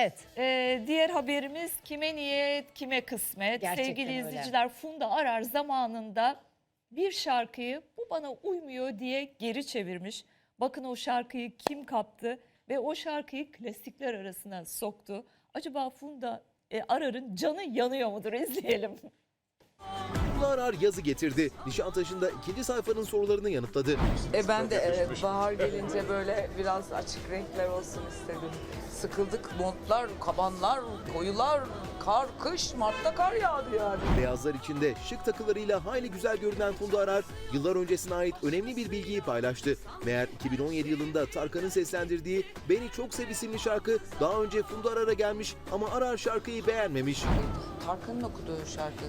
Evet. Ee, diğer haberimiz kime niyet, kime kısmet. Gerçekten Sevgili öyle. izleyiciler Funda Arar zamanında bir şarkıyı bu bana uymuyor diye geri çevirmiş. Bakın o şarkıyı kim kaptı ve o şarkıyı klasikler arasına soktu. Acaba Funda e, Arar'ın canı yanıyor mudur izleyelim. Funda Arar yazı getirdi. Nişantaşı'nda ikinci sayfanın sorularını yanıtladı. E ben de evet bahar gelince böyle biraz açık renkler olsun istedim. Sıkıldık montlar, kabanlar, koyular, kar, kış, Mart'ta kar yağdı yani. Beyazlar içinde şık takılarıyla hayli güzel görünen Funda Arar, yıllar öncesine ait önemli bir bilgiyi paylaştı. Meğer 2017 yılında Tarkan'ın seslendirdiği Beni Çok Sev isimli şarkı daha önce Funda Arar'a gelmiş ama Arar şarkıyı beğenmemiş. Tarkan'ın okuduğu şarkı.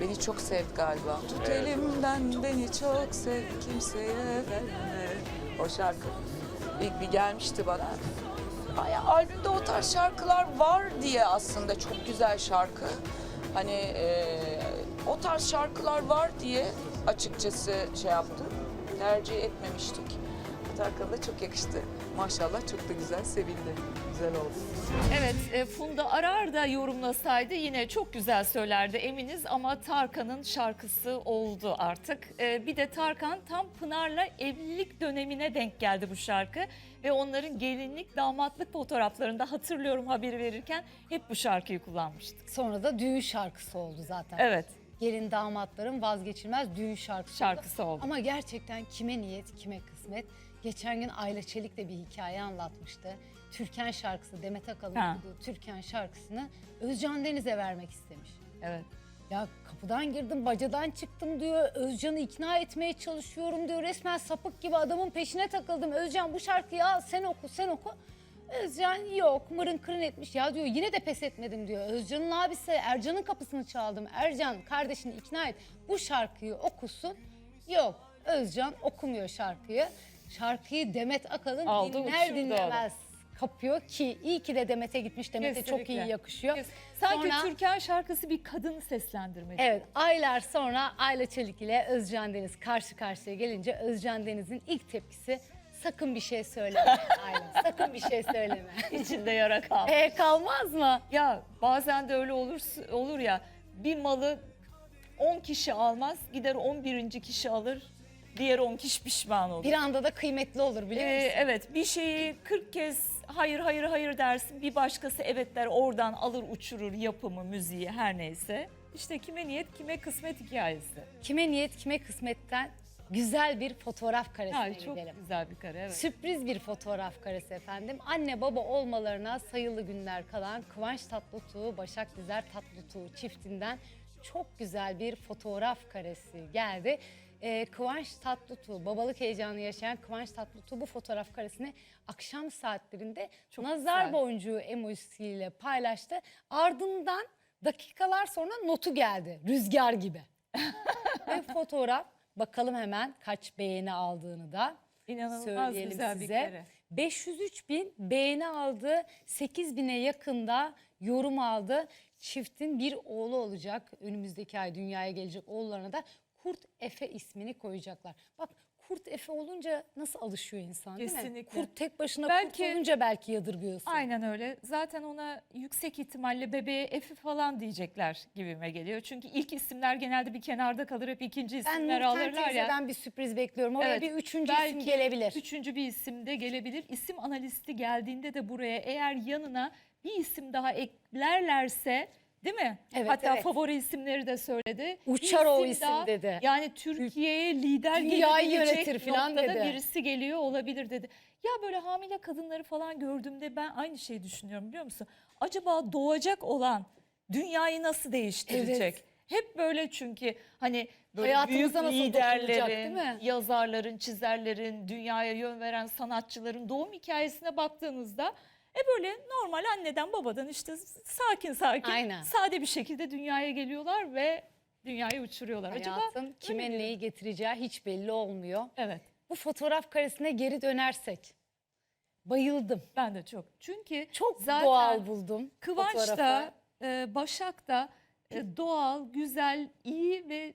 Beni çok sevdi galiba. Tut elimden beni çok sev kimseye verme. O şarkı ilk bir gelmişti bana. Bayağı albümde o tarz şarkılar var diye aslında çok güzel şarkı. Hani e, o tarz şarkılar var diye açıkçası şey yaptım. Tercih etmemiştik. Da çok yakıştı. Maşallah çok da güzel sevildi. Güzel oldu. Evet e, Funda Arar da yorumlasaydı yine çok güzel söylerdi eminiz ama Tarkan'ın şarkısı oldu artık. E, Bir de Tarkan tam Pınar'la evlilik dönemine denk geldi bu şarkı ve onların gelinlik damatlık fotoğraflarında hatırlıyorum haberi verirken hep bu şarkıyı kullanmıştık. Sonra da düğün şarkısı oldu zaten. Evet Gelin damatların vazgeçilmez düğün şarkısı, şarkısı oldu. Ama gerçekten kime niyet, kime kısmet. Geçen gün Ayla Çelik de bir hikaye anlatmıştı. Türkan şarkısı, Demet Akalın Ha. okuduğu Türkan şarkısını Özcan Deniz'e vermek istemiş. Evet. Ya kapıdan girdim, bacadan çıktım diyor. Özcan'ı ikna etmeye çalışıyorum diyor. Resmen sapık gibi adamın peşine takıldım. Özcan bu şarkıyı al sen oku, sen oku. Özcan yok, mırın kırın etmiş. Ya diyor yine de pes etmedim diyor. Özcan'ın abisi Ercan'ın kapısını çaldım. Ercan kardeşini ikna et. Bu şarkıyı okusun. Yok, Özcan okumuyor şarkıyı. Şarkıyı Demet Akalın Aldı, dinler uçurdu dinlemez kapıyor ki iyi ki de Demet'e gitmiş. Demet'e çok iyi yakışıyor. Kes- Sanki Sonra- Türkan şarkısı bir kadın seslendirmesi. Evet aylar sonra Ayla Çelik ile Özcan Deniz karşı karşıya gelince Özcan Deniz'in ilk tepkisi sakın bir şey söyleme Ayla sakın bir şey söyleme. İçinde yara kaldı. e kalmaz mı? Ya bazen de öyle olur olur ya bir malı 10 kişi almaz gider 11. kişi alır diğer 10 kişi pişman olur. Bir anda da kıymetli olur biliyor Ee, musun? evet bir şeyi 40 kez hayır hayır hayır dersin bir başkası evet der oradan alır uçurur yapımı müziği her neyse. İşte kime niyet kime kısmet hikayesi. Kime niyet kime kısmetten güzel bir fotoğraf karesine Ya, çok gidelim. güzel bir kare evet. Sürpriz bir fotoğraf karesi efendim. Anne baba olmalarına sayılı günler kalan Kıvanç Tatlıtuğ, Başak Dizer Tatlıtuğ çiftinden çok güzel bir fotoğraf karesi geldi. Ee, Kıvanç Tatlıtuğ, babalık heyecanı yaşayan Kıvanç Tatlıtuğ bu fotoğraf karesini akşam saatlerinde Çok nazar güzel. boncuğu emojisiyle paylaştı. Ardından dakikalar sonra notu geldi rüzgar gibi. Ve fotoğraf bakalım hemen kaç beğeni aldığını da İnanılmaz söyleyelim güzel bir size. kare. 503 bin beğeni aldı. 8 bine yakında yorum aldı. Çiftin bir oğlu olacak. Önümüzdeki ay dünyaya gelecek oğullarına da Kurt Efe ismini koyacaklar. Bak Kurt Efe olunca nasıl alışıyor insan değil mi? Kesinlikle. Kurt tek başına Belki- kurt olunca belki yadırgıyorsun. Aynen öyle. Zaten ona yüksek ihtimalle bebeğe Efi falan diyecekler gibime geliyor. Çünkü ilk isimler genelde bir kenarda kalır. Hep ikinci Ben isimler Nurten alırlar ya. teyzeden bir sürpriz bekliyorum. Oraya Evet, bir üçüncü isim belki gelebilir. Üçüncü bir isim de gelebilir. İsim analisti geldiğinde de buraya eğer yanına bir isim daha eklerlerse değil mi? Evet, Hatta evet. favori isimleri de söyledi. Uçar o isim daha, dedi. Yani Türkiye'ye lider Dünyayı yönetir falan dedi. birisi geliyor olabilir dedi. Ya böyle hamile kadınları falan gördüğümde ben aynı şeyi düşünüyorum biliyor musun? Acaba doğacak olan dünyayı nasıl değiştirecek? Evet. Hep böyle çünkü hani böyle büyük liderlerin, değil mi? yazarların, çizerlerin, dünyaya yön veren sanatçıların doğum hikayesine baktığınızda e böyle normal anneden babadan işte sakin sakin Aynen. sade bir şekilde dünyaya geliyorlar ve dünyayı uçuruyorlar. Acaba Hayatın öyle kime mi? neyi getireceği hiç belli olmuyor. Evet Bu fotoğraf karesine geri dönersek. Bayıldım. ben de çok. Çünkü Çok zaten doğal buldum. Kıvanç fotoğrafı. da e, Başak da e, doğal, güzel, iyi ve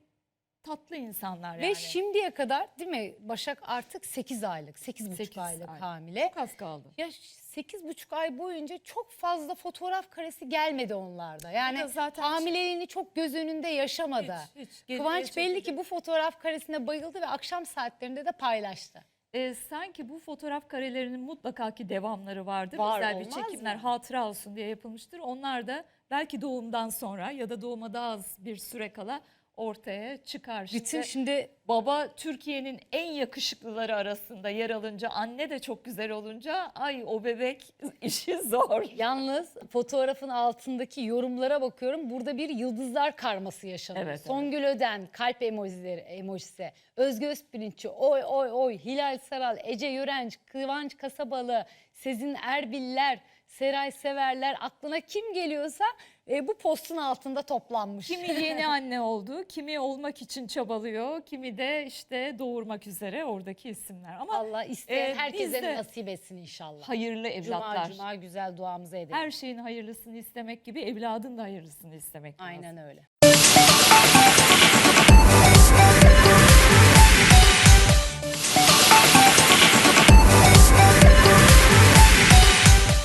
tatlı insanlar yani. Ve şimdiye kadar değil mi Başak artık 8 aylık, 8,5 Sekiz aylık ay. hamile. Çok az kaldı. Ya 8,5 ay boyunca çok fazla fotoğraf karesi gelmedi onlarda. Yani zaten- hamileliğini çok göz önünde yaşamadı. Hiç, hiç. Kıvanç belli ki bu fotoğraf karesine bayıldı ve akşam saatlerinde de paylaştı. Ee, sanki bu fotoğraf karelerinin mutlaka ki devamları vardır. Var, Özel bir çekimler mı? hatıra olsun diye yapılmıştır. Onlar da belki doğumdan sonra ya da doğuma daha az bir süre kala ortaya çıkar. Bütün şimdi baba Türkiye'nin en yakışıklıları arasında yer alınca anne de çok güzel olunca ay o bebek işi zor. Yalnız fotoğrafın altındaki yorumlara bakıyorum. Burada bir yıldızlar karması yaşanıyor. Evet, evet. Songül Öden, kalp emojileri, emojisi. Özge Özpirinççi, oy oy oy, Hilal Saral, Ece Yörenç, Kıvanç Kasabalı, Sezin Erbiller, Seray Severler. Aklına kim geliyorsa e, bu postun altında toplanmış. Kimi yeni anne oldu, kimi olmak için çabalıyor, kimi de işte doğurmak üzere oradaki isimler. Ama Allah isteyen Ee, herkese de- nasip etsin inşallah. hayırlı evlatlar. Cuma cuma güzel duamızı edelim. Her şeyin hayırlısını istemek gibi evladın da hayırlısını istemek lazım. Aynen öyle.